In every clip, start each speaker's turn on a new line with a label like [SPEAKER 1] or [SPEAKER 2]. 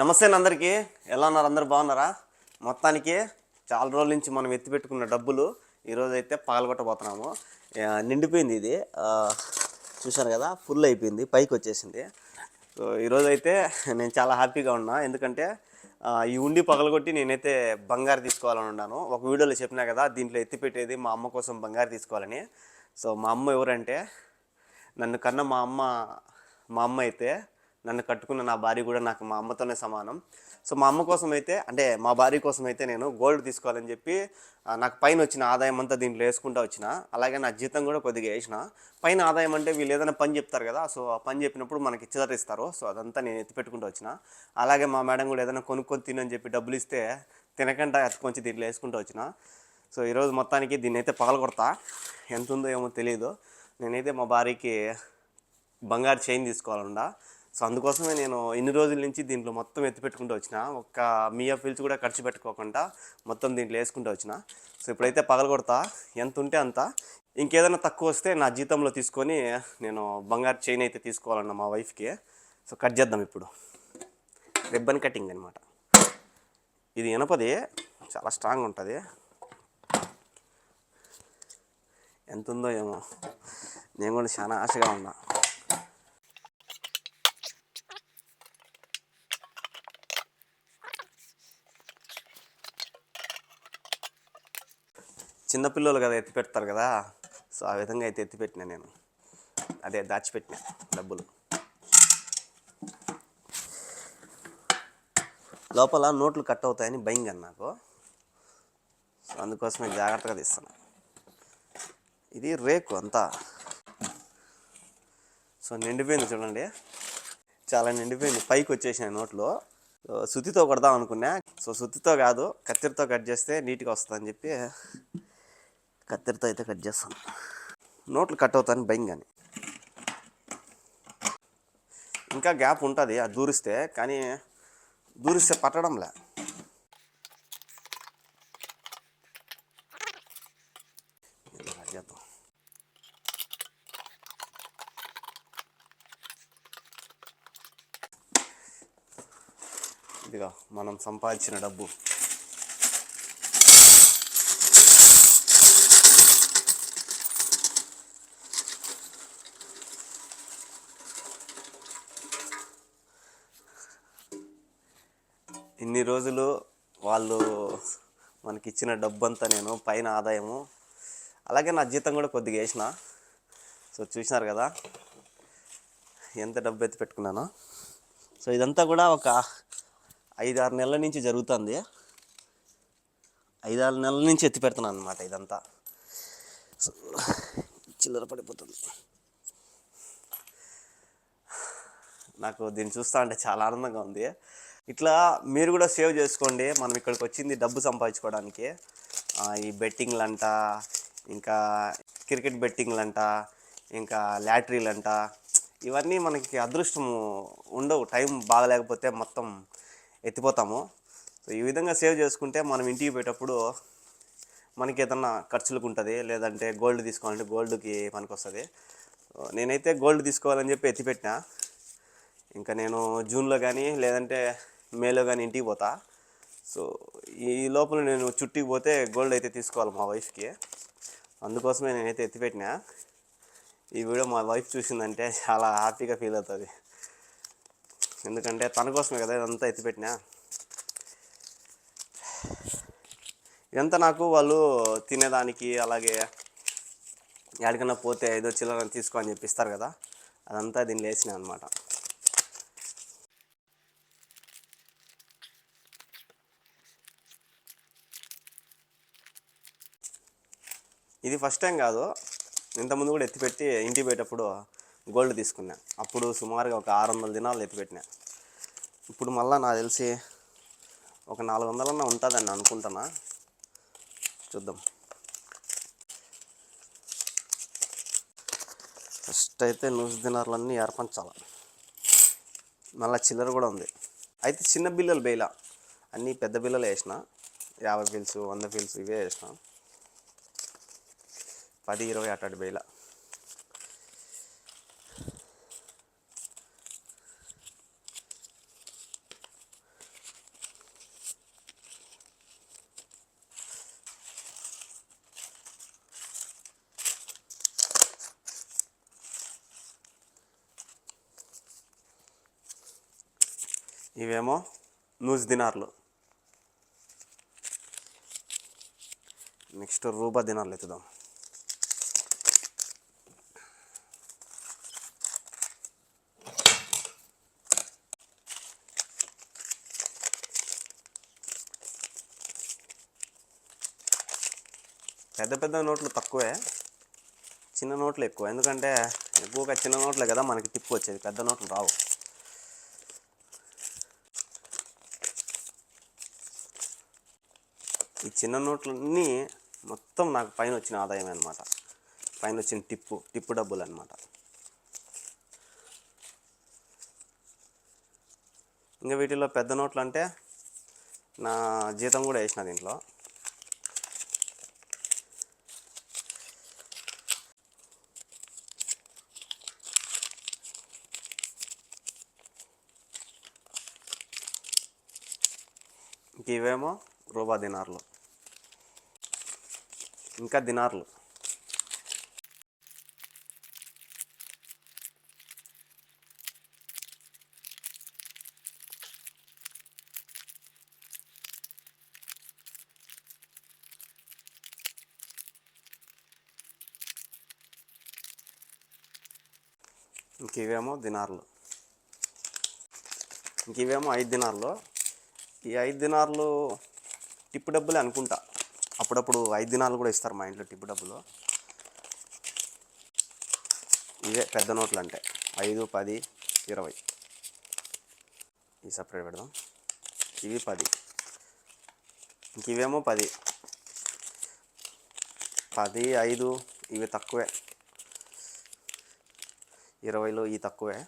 [SPEAKER 1] నమస్తే అందరికీ ఎలా ఉన్నారు? అందరు బాగున్నారా? మొత్తానికి చాలా రోజుల నుంచి మనం ఎత్తిపెట్టుకున్న డబ్బులు ఈరోజు అయితే పగలగొట్టబోతున్నాము. నిండిపోయింది ఇది. చూశాను కదా ఫుల్ అయిపోయింది పైకి వచ్చేసింది. సో ఈరోజు అయితే నేను చాలా హ్యాపీగా ఉన్నా. ఎందుకంటే ఈ ఉండి పగలగొట్టి నేనైతే బంగారు తీసుకోవాలని ఉన్నాను. ఒక వీడియోలో చెప్పినా కదా దీంట్లో ఎత్తిపెట్టేది మా అమ్మ కోసం బంగారు తీసుకోవాలని. సో మా అమ్మ ఎవరంటే నన్ను కన్న మా అమ్మ మా అమ్మ అయితే నన్ను కట్టుకున్న నా భార్య కూడా నాకు మా అమ్మతోనే సమానం. సో మా అమ్మ కోసం అయితే అంటే మా భార్య కోసం అయితే నేను గోల్డ్ తీసుకోవాలని చెప్పి నాకు పైన వచ్చిన ఆదాయం అంతా దీంట్లో వేసుకుంటూ వచ్చిన. అలాగే నా జీతం కూడా కొద్దిగా వేసిన. పైన ఆదాయం అంటే వీళ్ళు ఏదైనా పని చెప్తారు కదా సో ఆ పని చెప్పినప్పుడు మనకి చిల్లర ఇస్తారు. సో అదంతా నేను ఎత్తిపెట్టుకుంటూ వచ్చిన. అలాగే మా మేడం కూడా ఏదైనా కొనుక్కొని తినని చెప్పి డబ్బులు ఇస్తే తినకుండా ఎత్తుకొచ్చి దీంట్లో వేసుకుంటూ వచ్చిన. సో ఈరోజు మొత్తానికి దీన్ని అయితే పగలగొడతా. ఎంత ఉందో ఏమో తెలియదు నేనైతే మా భార్యకి బంగారు చైన్ తీసుకోవాలండా సో అందుకోసమే నేను ఇన్ని రోజుల నుంచి దీంట్లో మొత్తం ఎత్తి పెట్టుకుంటూ వచ్చిన ఒక్క మియా ఫిల్స్ కూడా ఖర్చు పెట్టుకోకుండా మొత్తం దీంట్లో వేసుకుంటూ వచ్చిన. సో ఇప్పుడైతే పగలగొడతా ఎంత ఉంటే అంత. ఇంకేదైనా తక్కువ వస్తే నా జీతంలో తీసుకొని నేను బంగారు చైన్ అయితే తీసుకోవాలన్న మా వైఫ్కి. సో కట్ చేద్దాం ఇప్పుడు. రిబ్బన్ కటింగ్ అనమాట ఇది ఇనపది చాలా స్ట్రాంగ్ ఉంటుంది. ఎంత ఉందో ఏమో. నేను కూడా చాలా ఆశగా ఉన్నా. చిన్నపిల్లలు కదా ఎత్తి పెడతారు కదా. సో ఆ విధంగా అయితే ఎత్తి పెట్టినా నేను. అదే దాచిపెట్టిన డబ్బులు. లోపల నోట్లు కట్ అవుతాయని భయంగా నాకు. సో అందుకోసమే జాగ్రత్తగా తీస్తాను ఇది రేకు అంతా. సో నిండిపోయింది చూడండి. చాలా నిండిపోయింది. పైకి వచ్చేసిన నోట్లో. సో సుత్తితో కొడదాం అనుకున్నా. సో సుత్తితో కాదు కత్తిరితో కట్ చేస్తే నీట్గా వస్తుందని చెప్పి కత్తిరితో అయితే కట్ చేస్తాను. నోట్లు కట్ అవుతాను భయం కానీ. ఇంకా గ్యాప్ ఉంటుంది అది దూరిస్తే కానీ దూరిస్తే పట్టడంలే. చేద్దాం. ఇదిగో మనం సంపాదించిన డబ్బు. ఇన్ని రోజులు వాళ్ళు మనకి ఇచ్చిన డబ్బంతా నేను పైన ఆదాయము. అలాగే నా జీతం కూడా కొద్దిగా వేసిన. సో చూసినారు కదా ఎంత డబ్బు ఎత్తి పెట్టుకున్నానో. సో ఇదంతా కూడా ఒక ఐదు ఆరు నెలల నుంచి జరుగుతుంది. ఐదు ఆరు నెలల నుంచి ఎత్తి పెడుతున్నాను అనమాట ఇదంతా. సో చిల్లర పడిపోతుంది. నాకు దీన్ని చూస్తా అంటే చాలా ఆనందంగా ఉంది. ఇట్లా మీరు కూడా సేవ్ చేసుకోండి. మనం ఇక్కడికి వచ్చింది డబ్బు సంపాదించుకోవడానికి. ఈ ఈ బెట్టింగ్లంట ఇంకా క్రికెట్ బెట్టింగ్లంట ఇంకా లాటరీలంట ఇవన్నీ మనకి అదృష్టం ఉండవు. టైం బాగలేకపోతే మొత్తం ఎత్తిపోతాము. సో ఈ విధంగా సేవ్ చేసుకుంటే మనం ఇంటికి పోయేటప్పుడు మనకి ఏదన్నా ఖర్చులకు ఉంటుంది లేదంటే గోల్డ్ తీసుకోవాలంటే గోల్డ్కి మనకు వస్తుంది నేనైతే గోల్డ్ తీసుకోవాలని చెప్పి ఎత్తిపెట్టిన. ఇంకా నేను జూన్లో కానీ లేదంటే మేలో కానీ ఇంటికి పోతా. సో ఈ లోపల నేను చుట్టికి పోతే గోల్డ్ అయితే తీసుకోవాలి మా వైఫ్కి. అందుకోసమే నేనైతే ఎత్తిపెట్టినా. ఈ వీడియో మా వైఫ్ చూసిందంటే చాలా హ్యాపీగా ఫీల్ అవుతుంది. ఎందుకంటే తన కోసమే కదా ఇదంతా ఎత్తిపెట్టినా. ఇదంతా నాకు వాళ్ళు తినేదానికి అలాగే ఎక్కడికైనా పోతే ఏదో చిల్లర తీసుకో అని చెప్పిస్తారు కదా. అదంతా దీన్ని లేచిన అనమాట ఇది ఫస్ట్ టైం కాదు. ఇంతకుముందు కూడా ఎత్తిపెట్టి ఇంటికి పోయేటప్పుడు గోల్డ్ తీసుకున్నా. అప్పుడు సుమారుగా ఒక ఆరు వందల దినాలు ఎత్తిపెట్టినా. ఇప్పుడు మళ్ళీ నాకు తెలిసి ఒక నాలుగు వందలన్నా ఉంటుందని అనుకుంటున్నా. చూద్దాం. ఫస్ట్ అయితే నూసు దినార్లన్నీ ఏర్పంచాలి. మళ్ళీ చిల్లర కూడా ఉంది. అయితే చిన్న బిల్లలు బేలా. అన్నీ పెద్ద బిల్లలు వేసిన. యాభై బిల్స్ వంద బిల్స్ ఇవే వేసిన. పది ఇరవై అట్టాడు వేల ఇవేమో న్యూస్ దినార్లు. నెక్స్ట్ రూపా దినార్లు ఎత్తుదాం. పెద్ద పెద్ద నోట్లు తక్కువే చిన్న నోట్లు ఎక్కువ. ఎందుకంటే ఎక్కువగా చిన్న నోట్లే కదా మనకి టిప్పు వచ్చేది పెద్ద నోట్లు రావు. ఈ చిన్న నోట్లన్నీ మొత్తం నాకు పైన వచ్చిన ఆదాయం అనమాట పైన వచ్చిన టిప్పు టిప్పు డబ్బులు అనమాట ఇంకా వీటిలో పెద్ద నోట్లు అంటే నా జీతం కూడా వేసిన దీంట్లో. ఇవేమో రూబా దినార్లు. ఇంకా దినార్లు. ఇంక ఇవేమో దినార్లు. ఇంక ఇవేమో ఐదు దినార్లు. ఈ ఐదు దినార్లు టిప్పు డబ్బులే అనుకుంటా. అప్పుడప్పుడు ఐదు దినాలు కూడా ఇస్తారు మా ఇంట్లో టిప్పు డబ్బులు. ఇవే పెద్ద నోట్లు అంటే ఐదు పది ఇరవై. ఈ సపరేట్ పెడదాం. ఇవి పది. ఇంక ఇవేమో పది. పది ఐదు ఇవి తక్కువే. ఇరవైలో ఈ తక్కువే.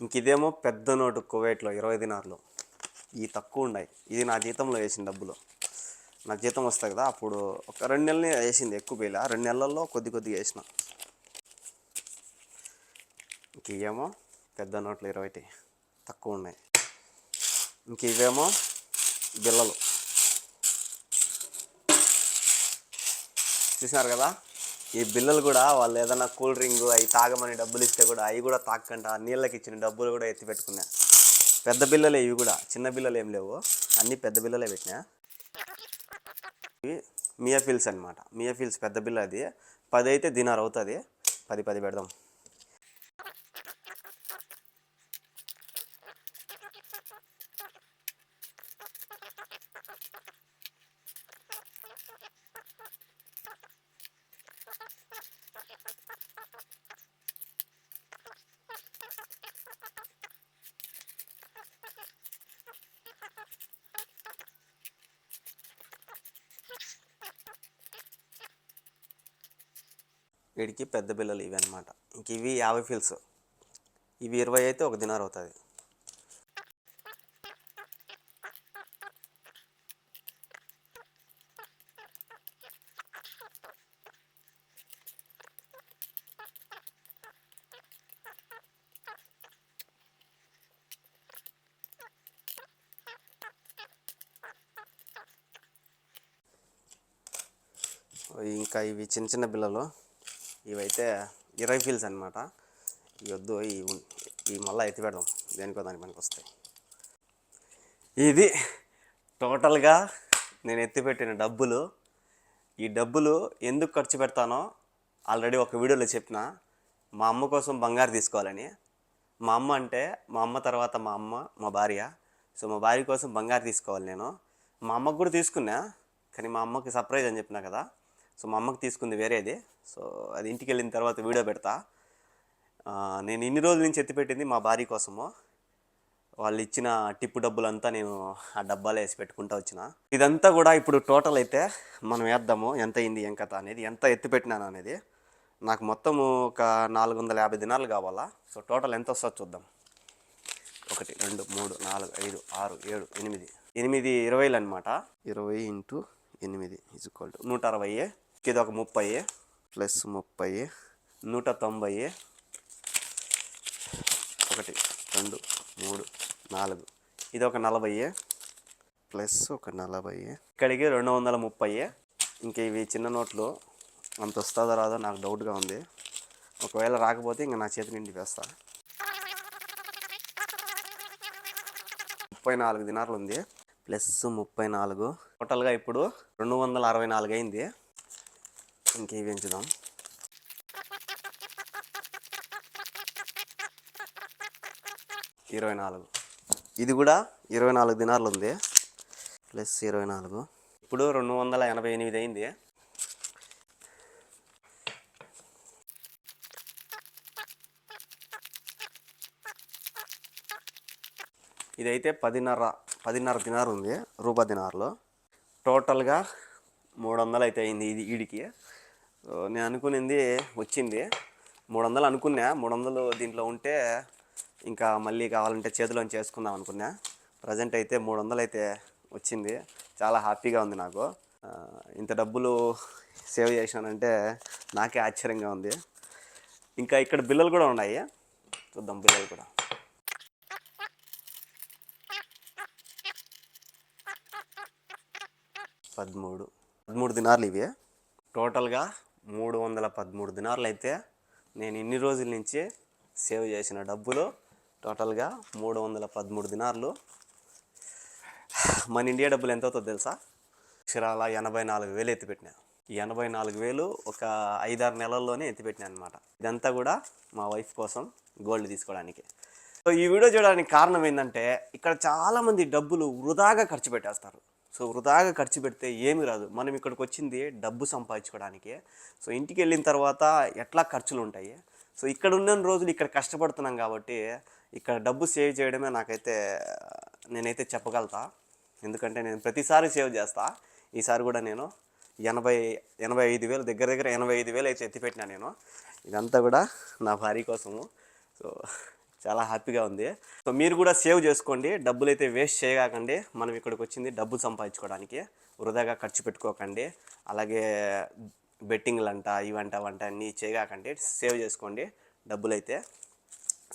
[SPEAKER 1] ఇంక ఇదేమో పెద్ద నోటు కువైట్లో ఇరవై దినార్లు. ఈ తక్కువ ఉన్నాయి ఇది నా జీతంలో వేసిన డబ్బులు. నా జీతం వస్తాయి కదా అప్పుడు ఒక రెండు నెలలు వేసింది ఎక్కువ వేయలే రెండు నెలల్లో కొద్ది కొద్దిగా వేసిన. ఇంక ఇవేమో పెద్ద నోట్లు ఇరవైటి. తక్కువ ఉన్నాయి. ఇంక ఇవేమో బిల్లలు. చూసినారు కదా? ఈ బిల్లలు కూడా వాళ్ళు ఏదైనా కూల్ డ్రింక్ అవి తాగమని డబ్బులు ఇస్తే కూడా అవి కూడా తాగకుండా నీళ్ళకి ఇచ్చిన డబ్బులు కూడా ఎత్తి పెట్టుకున్నా. పెద్ద బిల్లలే ఇవి కూడా. చిన్న బిల్లలు ఏం లేవు. అన్నీ పెద్ద బిల్లలే పెట్టినా. ఇవి మియాఫిల్స్ అనమాట మియాఫిల్స్ పెద్ద బిల్ల అది. పది అయితే దినార్ అవుతుంది. పది పది పెడదాం. వీడికి పెద్ద బిల్లలు ఇవి అనమాట ఇంక ఇవి యాభై ఫిల్స్. ఇవి ఇరవై అయితే ఒక దినార్ అవుతుంది. ఇంకా ఇవి చిన్న చిన్న బిల్లలు. ఇవైతే ఇరవై ఫీల్స్ అనమాట ఈ వద్దు ఈ ఈ మళ్ళీ ఎత్తి పెడదాం. దేనికో దానికి పనికి వస్తాయి. ఇది టోటల్గా నేను ఎత్తిపెట్టిన డబ్బులు. ఈ డబ్బులు ఎందుకు ఖర్చు పెడతానో ఆల్రెడీ ఒక వీడియోలో చెప్పిన. మా అమ్మ కోసం బంగారు తీసుకోవాలని. మా అమ్మ అంటే మా అమ్మ తర్వాత మా అమ్మ మా భార్య. సో మా భార్య కోసం బంగారు తీసుకోవాలి నేను. మా అమ్మకు కూడా తీసుకున్నా కానీ మా అమ్మకి సర్ప్రైజ్ అని చెప్పిన కదా. సో మా అమ్మకి తీసుకుంది వేరేది. సో అది ఇంటికి వెళ్ళిన తర్వాత వీడియో పెడతా. నేను ఇన్ని రోజుల నుంచి ఎత్తిపెట్టింది మా భార్య కోసము. వాళ్ళు ఇచ్చిన టిప్పు డబ్బులంతా నేను ఆ డబ్బాలో వేసి పెట్టుకుంటా వచ్చిన. ఇదంతా కూడా ఇప్పుడు టోటల్ అయితే మనం వేద్దాము ఎంత అయింది ఏం కథ అనేది ఎంత ఎత్తి పెట్టినాను అనేది నాకు మొత్తం ఒక నాలుగు వందల యాభై దినాలు కావాలా? సో టోటల్ ఎంత వస్తుందో చూద్దాం. ఒకటి రెండు మూడు నాలుగు ఐదు ఆరు ఏడు ఎనిమిది. ఎనిమిది ఇరవైలు అనమాట ఇరవై ఇంటూ ఎనిమిది ఇజ్ ఈక్వల్ టు నూట అరవై ఇది ఒక ముప్పై. ప్లస్ ముప్పై. నూట తొంభై. ఒకటి రెండు మూడు నాలుగు. ఇది ఒక నలభై. ప్లస్ ఒక నలభై. ఇక్కడికి రెండు వందల ముప్పై. ఇంక ఇవి చిన్న నోట్లు. అంత వస్తుందో రాదో నాకు డౌట్గా ఉంది. ఒకవేళ రాకపోతే ఇంకా నా చేతి నిండి వేస్తా. ముప్పై నాలుగు దినార్లు ఉంది. ప్లస్ ముప్పై నాలుగు. టోటల్గా ఇప్పుడు రెండు వందల అరవై నాలుగు అయింది. ఇంకే పెంచుదాం ఇరవై నాలుగు. ఇది కూడా ఇరవై నాలుగు దినార్లు ఉంది. ప్లస్ ఇరవై నాలుగు. ఇప్పుడు రెండు వందల ఎనభై ఎనిమిది అయింది. ఇదైతే పదిన్నర పదిన్నర దినారు ఉంది రూపా దినార్లో. టోటల్గా మూడు వందలు అయితే అయింది ఇది వీడికి సో నేను అనుకునింది వచ్చింది. మూడు వందలు అనుకున్నా. మూడు వందలు దీంట్లో ఉంటే ఇంకా మళ్ళీ కావాలంటే చేతిలో చేసుకుందాం అనుకున్నా. ప్రజెంట్ అయితే మూడు వందలు అయితే వచ్చింది. చాలా హ్యాపీగా ఉంది నాకు. ఇంత డబ్బులు సేవ్ చేశానంటే నాకే ఆశ్చర్యంగా ఉంది. ఇంకా ఇక్కడ బిల్లలు కూడా ఉన్నాయి. చూద్దాం బిల్లలు కూడా. పదమూడు. పదమూడు దినార్లు ఇవి. టోటల్గా మూడు వందల పదమూడు దినార్లు అయితే నేను ఇన్ని రోజుల నుంచి సేవ్ చేసిన డబ్బులు టోటల్గా మూడు వందల పదమూడు దినార్లు. మన ఇండియా డబ్బులు ఎంత అవుతుందో తెలుసా? అక్షరాల ఎనభై నాలుగు వేలు ఎత్తిపెట్టినా ఎనభై నాలుగు వేలు ఒక ఐదారు నెలల్లోనే ఎత్తిపెట్టినా అనమాట ఇదంతా కూడా మా వైఫ్ కోసం గోల్డ్ తీసుకోవడానికి. సో ఈ వీడియో చూడడానికి కారణం ఏంటంటే ఇక్కడ చాలామంది డబ్బులు వృధాగా ఖర్చు పెట్టేస్తారు. సో వృధాగా ఖర్చు పెడితే ఏమి రాదు. మనం ఇక్కడికి వచ్చింది డబ్బు సంపాదించుకోవడానికి. సో ఇంటికి వెళ్ళిన తర్వాత ఎట్లా ఖర్చులు ఉంటాయి? సో ఇక్కడ ఉన్న రోజులు ఇక్కడ కష్టపడుతున్నాం కాబట్టి ఇక్కడ డబ్బు సేవ్ చేయడమే నాకైతే నేనైతే చెప్పగలుగుతా. ఎందుకంటే నేను ప్రతిసారి సేవ్ చేస్తా. ఈసారి కూడా నేను ఎనభై ఎనభై ఐదు వేలు దగ్గర దగ్గర ఎనభై ఐదు వేలు అయితే ఎత్తిపెట్టినా నేను. ఇదంతా కూడా నా భార్య కోసము. సో చాలా హ్యాపీగా ఉంది. సో మీరు కూడా సేవ్ చేసుకోండి. డబ్బులు అయితే వేస్ట్ చేయకండి మనం ఇక్కడికి వచ్చింది డబ్బు సంపాదించుకోవడానికి. వృధాగా ఖర్చు పెట్టుకోకండి. అలాగే బెట్టింగ్లు అంట ఇవంట వంట అన్నీ చేయకండి సేవ్ చేసుకోండి డబ్బులు అయితే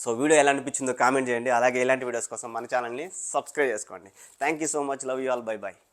[SPEAKER 1] సో వీడియో ఎలా అనిపించిందో కామెంట్ చేయండి. అలాగే ఇలాంటి వీడియోస్ కోసం మన ఛానల్ని సబ్స్క్రైబ్ చేసుకోండి. Thank you so much. Love you all. Bye bye